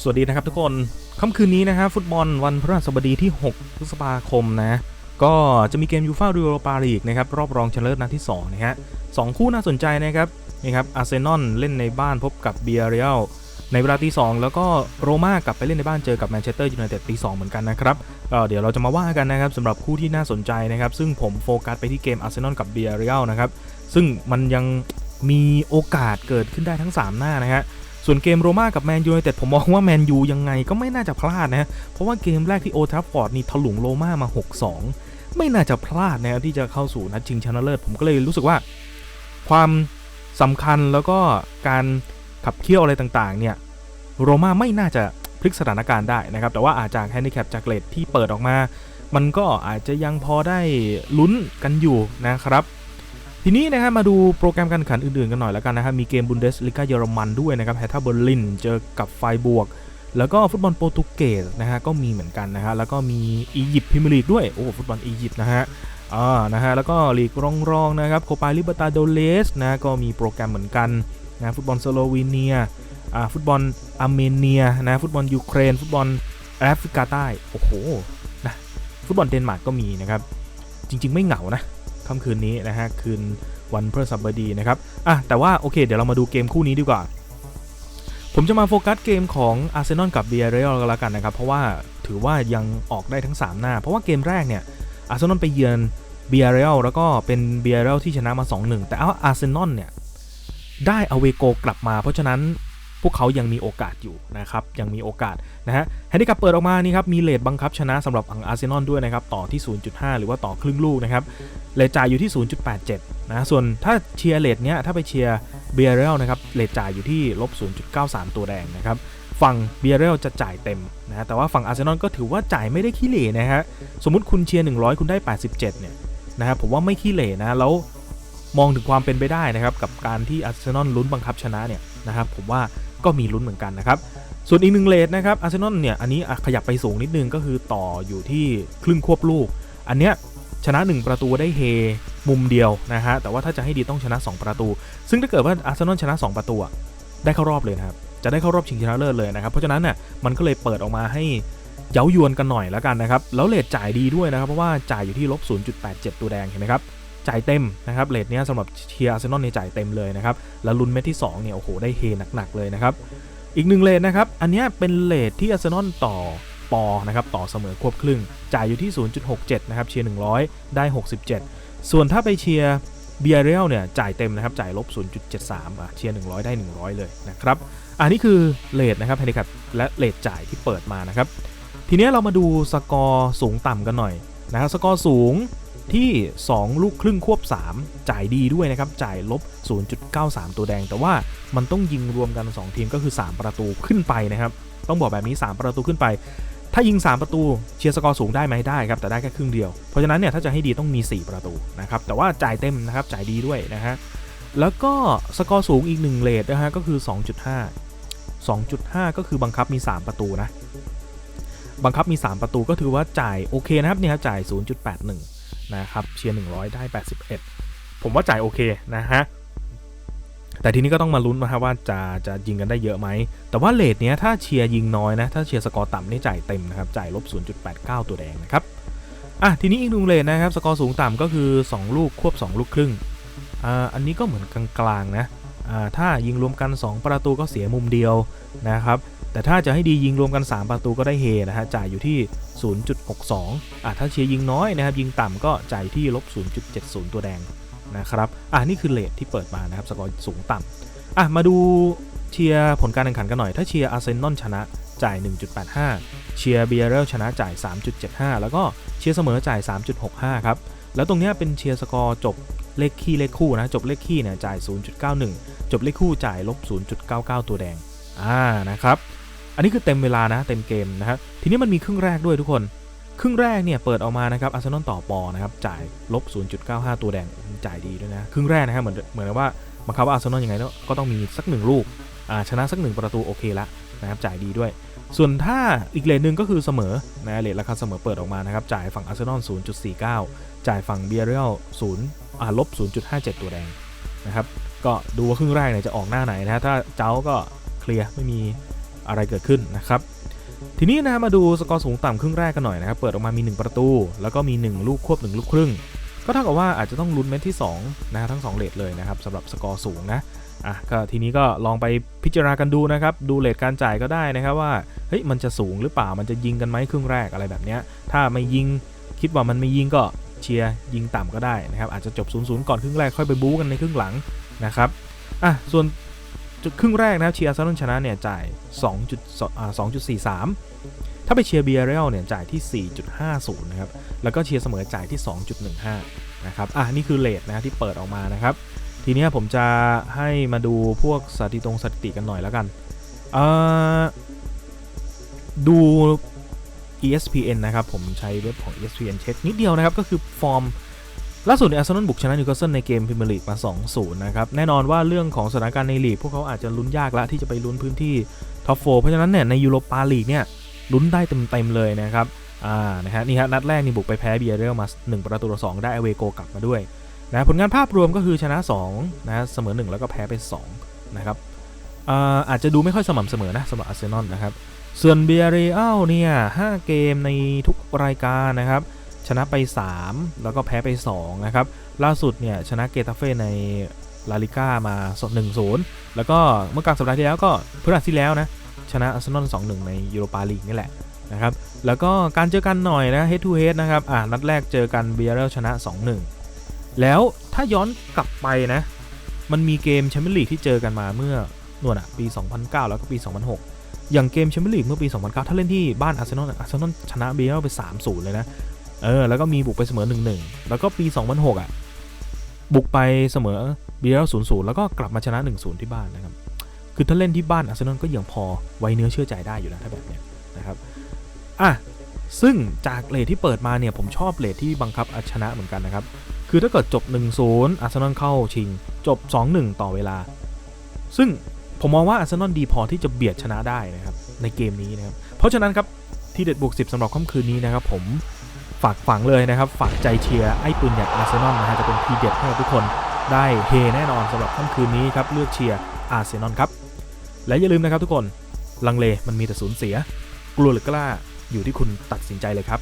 สวัสดีนะครับทุกคนค่ำคืนนี้นะครับฟุตบอลวันพฤหัสบดีที่ 6 พฤษภาคมนะก็จะมีเกมยูฟ่าดูโรปาลีกนะครับรอบรองชนะเลิศนัดที่2นะฮะสองคู่น่าสนใจนะครับนี่ครับอาร์เซนอลเล่นในบ้านพบกับเบียร์เรียลในเวลาตีสองแล้วก็โรม่ากลับไปเล่นในบ้านเจอกับแมนเชสเตอร์ยูไนเต็ดตีสองเหมือนกันนะครับก็เดี๋ยวเราจะมาว่ากันนะครับสำหรับคู่ที่น่าสนใจนะครับ ซึ่งผมโฟกัสไปที่เกมอาร์เซนอลกับเบียร์เรียลนะครับซึ่งมันยังมีโอกาสเกิดขึ้นได้ทั้ง 3 หน้านะฮะ ส่วนเกมโรม่ากับแมนยูไนเต็ดผมมองว่าแมนยูยังไงก็ไม่น่าจะพลาดนะ เพราะว่าเกมแรกที่โอทัฟฟอร์ดนี่ถลุงโรม่ามา 6-2 ไม่น่าจะพลาดนะครับที่จะเข้าสู่นัดชิงชนะเลิศผมก็เลยรู้สึกว่า ความสำคัญแล้วก็การขับเคี่ยวอะไรต่างๆ เนี่ยโรม่าไม่น่าจะพลิกสถานการณ์ได้นะครับ แต่ว่าอาจจากแฮนดิแคปจากเลดที่เปิดออกมา มันก็อาจจะยังพอได้ลุ้นกันอยู่นะครับ ทีนี้นะครับมาดูโปรแกรมการแข่งขันอื่นๆกันหน่อยแล้วกันนะครับมีเกมบุนเดสลิกาเยอรมันด้วยนะครับแฮท่าเบอร์ลินเจอกับไฟบวก แล้วก็ฟุตบอลโปรตุเกสนะฮะก็มีเหมือนกันนะฮะแล้วก็มีอียิปต์พรีเมียร์ลีกด้วยโอ้ฟุตบอลอียิปต์นะฮะอ่านะฮะแล้วก็ลีกรองๆนะครับโคปาลิบตาโดเลสนะก็มีโปรแกรมเหมือนกันนะฟุตบอลสโลวีเนียอ่าฟุตบอลอาร์เมเนียนะฟุตบอลยูเครน ฟุตบอลแอฟริกาใต้โอ้โหนะฟุตบอลเดนมาร์กก็มีนะครับจริง ๆ ไม่เหงานะ ค่ำคืนนี้นะฮะคืนวันพฤหัสบดีนะครับอะแต่ว่าโอเคเดี๋ยวเรามาดูเกมคู่นี้ดีกว่า ผมจะมาโฟกัสเกมของอาร์เซนอลกับเบียร์เรอัลกันล้วกันนะครับ เพราะว่าถือว่ายังออกได้ทั้ง 3 หน้า เพราะว่าเกมแรกเนี่ยอาร์เซนอลไปเยือนเบียร์เรอัลแล้วก็เป็นเบียร์เรอัลที่ชนะมา 2-1 แต่อาร์เซนอลเนี่ยได้อเวโกกลับมา เพราะฉะนั้น พวกเขายังมีโอกาสอยู่นะครับยังมีโอกาสนะฮะแฮนดิกับเปิดออกมานี่ครับมีเลทบังคับชนะสำหรับฝั่งอาร์เซนอลด้วยนะครับต่อที่ 0.5 หรือว่าต่อครึ่งลูกนะครับเลทจ่ายอยู่ที่ 0.87 นะส่วนถ้าเชียร์เลทเนี้ยถ้าไปเชียร์เบียร์เรลนะครับเลทจ่ายอยู่ที่ลบ 0.93 ตัวแดงนะครับฝั่งเบียร์เรลจะจ่ายเต็มนะแต่ว่าฝั่งอาร์เซนอลก็ถือว่าจ่ายไม่ได้ขี้เหร่นะฮะสมมุติคุณเชียร์ 100 คุณได้ 87 เนี่ยนะครับผมว่าไม่ขี้เหร่นะแล้วมองถึงความเป็นไปได้นะครับกับการที่อาร์เซนอลลุ้นบังคับชนะเนี่ยนะครับผมว่า ก็มีลุ้นเหมือนกันนะครับ ส่วนอีกหนึ่งเลทนะครับอาร์เซนอลเนี่ยอันนี้ขยับไปสูงนิดนึงก็คือต่ออยู่ที่ครึ่งควบลูก อันเนี้ยชนะ 1 ประตูได้เฮมุมเดียวนะฮะแต่ว่าถ้าจะให้ดีต้องชนะ 2 ประตู ซึ่งถ้าเกิดว่าอาร์เซนอลชนะ 2 ประตูได้เข้ารอบเลยนะครับจะได้เข้ารอบชิงชนะเลิศเลยนะครับเพราะฉะนั้นน่ะมันก็เลยเปิดออกมาให้เย้ายวนกันหน่อยแล้วกันนะครับแล้วเลทจ่ายดีด้วยนะครับเพราะว่าจ่ายอยู่ที่ลบ0.87 ตัวแดงเห็นไหมครับ จ่ายเต็มนะครับเลทเนี้ยสำหรับเชียร์อาร์เซนอลเนี่ยจ่ายเต็มเลยนะครับแล้วลุ้นเม็ดที่2เนี่ยโอ้โหได้เฮหนักๆเลยนะครับอีกหนึ่งเลทนะครับอันเนี้ยเป็นเลทที่อาร์เซนอลต่อปอนะครับต่อเสมอควบครึ่ง จ่ายอยู่ที่ 0.67 นะครับเชียร์ 100 ได้ 67 ส่วนถ้าไปเชียร์เบียร์เรลเนี่ยจ่ายเต็มนะครับจ่ายลบ 0.73อะเชียร์ 100 ได้ 100 เลยนะครับอันนี้คือเลทนะครับแฮนดิคัพและเลทจ่ายที่เปิดมานะครับทีนี้เรามาดูสกอร์สูงต่ำกันหน่อยนะครับสกอร์สูง ที่ 2 ลูกครึ่งควบ 3 จ่ายดีด้วยนะครับ จ่ายลบ 0.93 ตัวแดง แต่ว่ามันต้องยิงรวมกัน 2 ทีมก็คือ 3 ประตูขึ้นไปนะครับ ต้องบอกแบบนี้ 3 ประตูขึ้นไป ถ้ายิง 3 ประตูเชียร์สกอร์สูงได้ไหมได้ครับ แต่ได้แค่ครึ่งเดียว เพราะฉะนั้นเนี่ยถ้าจะให้ดีต้องมี 4 ประตูนะครับ แต่ว่าจ่ายเต็มนะครับ จ่ายดีด้วยนะฮะ แล้วก็สกอร์สูงอีก1เลทนะฮะ ก็คือ 2.5 2.5 ก็คือบังคับมี 3 ประตูนะ บังคับมี 3 ประตูก็ถือว่าจ่ายโอเคนะครับเนี่ยครับจ่าย 0.81 นะครับเชียร์100 ได้ 81 ผมว่าจ่ายโอเคนะฮะแต่ทีนี้ก็ต้องมาลุ้นนะครับว่าจะจะยิงกันได้เยอะไหม แต่ว่าเลทเนี้ยถ้าเชียร์ยิงน้อยนะ ถ้าเชียร์สกอร์ต่ำนี่จ่ายเต็มนะครับ จ่ายลบ 0.89 ตัวแดงนะครับ อะ ทีนี้อีกหนึ่งเลทนะครับ สกอร์สูงต่ำก็คือ 2 ลูกควบ 2 ลูกครึ่ง อ่า อันนี้ก็เหมือนกลางๆนะ อ่า ถ้ายิงรวมกัน 2 ประตูก็เสียมุมเดียวนะครับ แต่ถ้าจะให้ดียิงรวมกัน 3 ประตูก็ได้เฮนะฮะจ่ายอยู่ที่ 0.62อะถ้าเชียร์ยิงน้อยนะครับยิงต่ำก็จ่ายที่ลบ 0.70 ตัวแดงนะครับอ่านี่คือเลทที่เปิดมานะครับสกอร์สูงต่ำอะมาดูเชียร์ผลการแข่งขันกันหน่อย ถ้าเชียร์อาร์เซนอลชนะจ่าย 1.85 เชียร์เบียร์เรลชนะจ่าย 3.75 แล้วก็เชียร์เสมอจ่าย 3.65 ครับ แล้วตรงเนี้ยเป็นเชียร์สกอร์จบเลขคี่เลขคู่นะ จบเลขคี่เนี่ยจ่าย 0.91 จบเลขคู่จ่ายลบ 0.99 ตัวแดง อ่า นะครับ อันนี้คือเต็มเวลานะเต็มเกมนะครับทีนี้มันมีครึ่งแรกด้วยทุกคน ครึ่งแรกเนี่ยเปิดออกมานะครับอาร์เซนอลต่อปอนะครับจ่ายลบ 0.95 ตัวแดงจ่ายดีด้วยนะ ครึ่งแรกนะครับเหมือนเหมือนว่าบังคับว่าอาร์เซนอลยังไงก็ต้องมีสักหนึ่งลูกชนะสักหนึ่งประตูโอเคละนะครับจ่ายดีด้วย ส่วนถ้าอีกเลทหนึ่งก็คือเสมอนะเลทราคาเสมอเปิดออกมานะครับจ่ายฝั่งอาร์เซนอล 0.49 จ่ายฝั่งเบียร์เรล0อ่าลบ 0.57 ตัวแดงนะครับก็ดูว่าครึ่งแรกเนี่ยจะออกหน้าไหนนะถ้าเจ้าก็เคลียร์ไม่มี อะไรเกิดขึ้นนะครับทีนี้นะมาดูสกอร์สูงต่ำครึ่งแรกกันหน่อยนะครับ เปิดออกมามี 1 ประตู แล้วก็มี 1 ลูกควบ 1 ลูกครึ่ง ก็เท่ากับว่าอาจจะต้องลุ้นเม็ดที่ 2 นะทั้ง 2เลทเลยนะครับสำหรับสกอร์สูงนะอะก็ทีนี้ก็ลองไปพิจารณากันดูนะครับ ดูเลทการจ่ายก็ได้นะครับว่าเฮ้ยมันจะสูงหรือเปล่ามันจะยิงกันไหมครึ่งแรกอะไรแบบเนี้ยถ้าไม่ยิงคิดว่ามันไม่ยิงก็เชียร์ยิงต่ำก็ได้นะครับอาจจะจบ0-0ก่อนครึ่งแรกค่อยไปบู๊กันในครึ่งหลังนะครับอะส่วน จุดครึ่งแรกนะครับเชียร์อาร์เซนอลชนะเนี่ยจ่าย2.2อ่า2.43 ถ้าไปเชียร์เบียร์เรลเนี่ยจ่ายที่ 4.50 นะครับ แล้วก็เชียร์เสมอจ่ายที่ 2.15 นะครับ อะนี่คือเลทนะที่เปิดออกมานะครับ ทีนี้ผมจะให้มาดูพวกสถิติตรงสถิติกันหน่อยแล้วกันเอ่อดู ESPN นะครับ ผมใช้เว็บของ ESPN เช็คนิดเดียวนะครับ ก็คือฟอร์ม ล่าสุดเนี่ยอาร์เซนอลบุกชนะนิวคาสเซิลในเกมพรีเมียร์ลีกมา 2-0 นะครับ แน่นอนว่าเรื่องของสถานการณ์ในลีกพวกเขาอาจจะลุ้นยากล้วที่จะไปลุ้นพื้นที่ท็อปโฟเพราะฉะนั้นเนี่ยในยูโรปาลีกเนี่ยลุ้นได้เต็มๆเลยนะครับอ่านะฮะนี่ฮะนัดแรกนี่บุกไปแพ้เบียร์เรลมา 1 ประตูต่อ2ได้อเวโกกลับมาด้วยนะผลงานภาพรวมก็คือชนะ2นะเสมอ 1 แล้วก็แพ้ไป2นะครับอ่าอาจจะดูไม่ค่อยสม่ำเสมอนะสำหรับอาร์เซนอลนะครับส่วนเบียร์เรอัลเนี่ย5เกมในทุกรายการนะครับ ชนะไป 3 แล้วก็แพ้ไป 2 นะครับ ล่าสุดเนี่ยชนะเกตาเฟ่ในลาลิก้ามา1-0 แล้วก็เมื่อกลางสัปดาห์ที่แล้วก็พฤหัสที่แล้วนะชนะอาร์เซนอล2-1 ในยูโรปาลีกนี่แหละนะครับ แล้วก็การเจอกันหน่อยนะ head to head นะครับ อ่านัดแรกเจอกันเบียร์เรลชนะ 2-1 แล้วถ้าย้อนกลับไปนะ มันมีเกมแชมเปี้ยนลีกที่เจอกันมาเมื่อนวดอะปี 2009 แล้วก็ปี 2006 อย่างเกมแชมเปี้ยนลีกเมื่อปี 2009 ถ้าเล่นที่บ้านอาร์เซนอลอาร์เซนอลชนะเบียร์เรลไป 3-0 เลยนะ เออแล้วก็มีบุกไปเสมอ 1-1 แล้วก็ปี 2006 อะ บุกไปเสมอเบียร์เรล0-0แล้วก็กลับมาชนะ 1-0 ที่บ้านนะครับ คือถ้าเล่นที่บ้านอาร์เซนอลก็ยังพอไว้เนื้อเชื่อใจได้อยู่นะถ้าแบบเนี้ยนะครับอะซึ่งจากเลทที่เปิดมาเนี่ยผมชอบเลทที่บังคับอชนะเหมือนกันนะครับ คือถ้าเกิดจบ 1-0 อาร์เซนอลเข้าชิง จบ 2-1 ต่อเวลา ซึ่งผมมองว่าอาร์เซนอลดีพอที่จะเบียดชนะได้นะครับในเกมนี้นะครับ เพราะฉะนั้นครับที่เด็ดบวก10สำหรับค่ำคืนนี้นะครับผม ฝากฝังเลยนะครับ ฝากใจเชียร์ไอ้ปืนอย่างอาร์เซนอลนะฮะจะเป็นทีเด็ดให้กับทุกคนได้เฮแน่นอนสำหรับค่ำคืนนี้ครับเลือกเชียร์อาร์เซนอลครับ และอย่าลืมนะครับทุกคนลังเลมันมีแต่สูญเสีย กลัวหรือกล้าอยู่ที่คุณตัดสินใจเลยครับ